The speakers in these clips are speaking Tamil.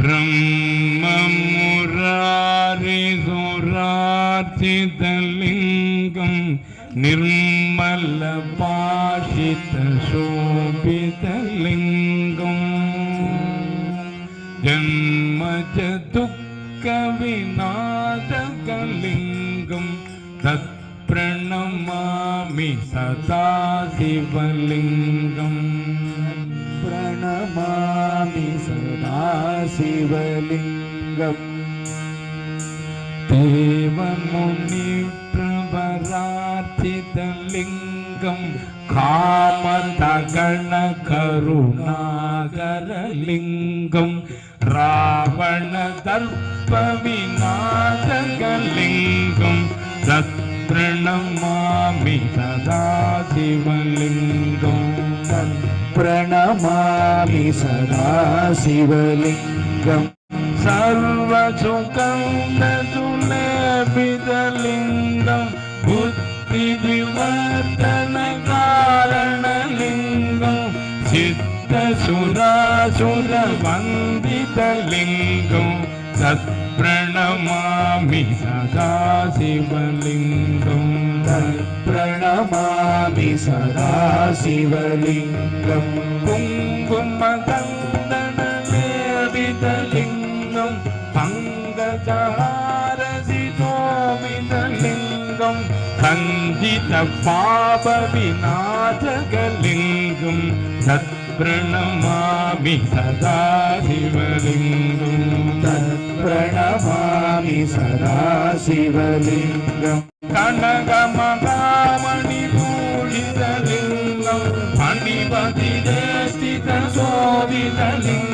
्रह्म मुरारिसोरार्चितलिङ्गम् जन्म च दुःखविनादकलिङ्गं तत्प्रणमामि सदा शिवलिङ्गम् சிவலிங்கம். தேவமுனி பிரபரார்த்திதலிங்கம். காமதகண கருணாகரலிங்கம். ராவண தர்ப்ப விநாதகலிங்கம் தத்ரணமாமி சதா சிவலிங்கம் தத் प्रणमामि सदा शिवलिङ्गम् सर्वसुकन्दसुलेपितलिङ्गं बुद्धिविवर्तनकारणलिङ्गं सिद्धसुरासुरवन्दितलिङ्गं तत्प्रणमामि सदा शिवलिङ्गम् प्रणमामि सदा शिवलिङ्गम् कुङ्कुमकन्दनलेपितलिङ्गं पङ्कजहारसितोमितलिङ्गं सञ्जितपापविनाशकलिङ्गं तत्प्रणमामि सदा शिवलिङ्गम् സദാശിവലിംഗം. കനകമണി പൂഷിതലിംഗം പണ്ഡിപതിരേഷ്ഠിത ശോഭിതലിംഗം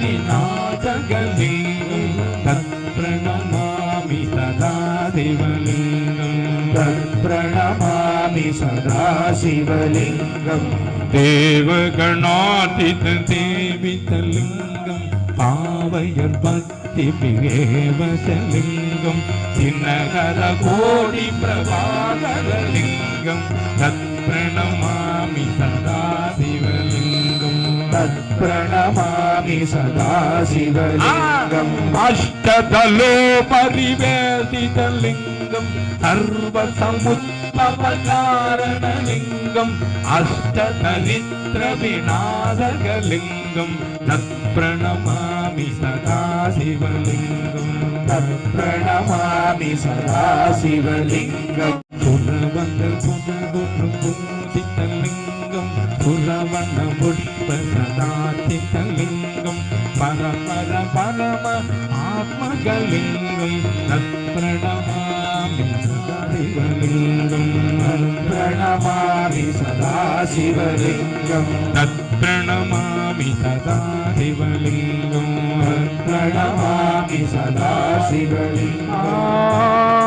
വിനാശകലിംഗം തത്പ്രണമാമി സദാശിവലിംഗം. തത്പ്രണമാമി സദാശിവലിംഗം. பாவையர் பக்தி பிரேவசலிங்கம் தின்னகர கோடி பிரபாகரலிங்கம். தத் பிரணமாமி சதா சிவலிங்கம் தத் பிரணமாமி அஷ்டதலோ பரிவேதிதலிங்கம் சர்வ சமுத்பவகாரணலிங்கம் அஷ்டதரித்ர விநாசகலிங்கம் தத் பிரணமாமி तत्प्रणमामि सदा शिवलिङ्गम् तत्प्रणमामि सदा शिवलिङ्गम् पुरवन्दपुरगुरुपूजितलिङ्गं पुरवण्णपुष्पसदाचितलिङ्गं परपर परम आत्मकलिङ्गं तत्प्रणमामि सदा शिवलिङ्गम् तत्प्रणमामि सदा शिवलिङ्गम् प्रणमामि सदा शिवलिङ्गम् आ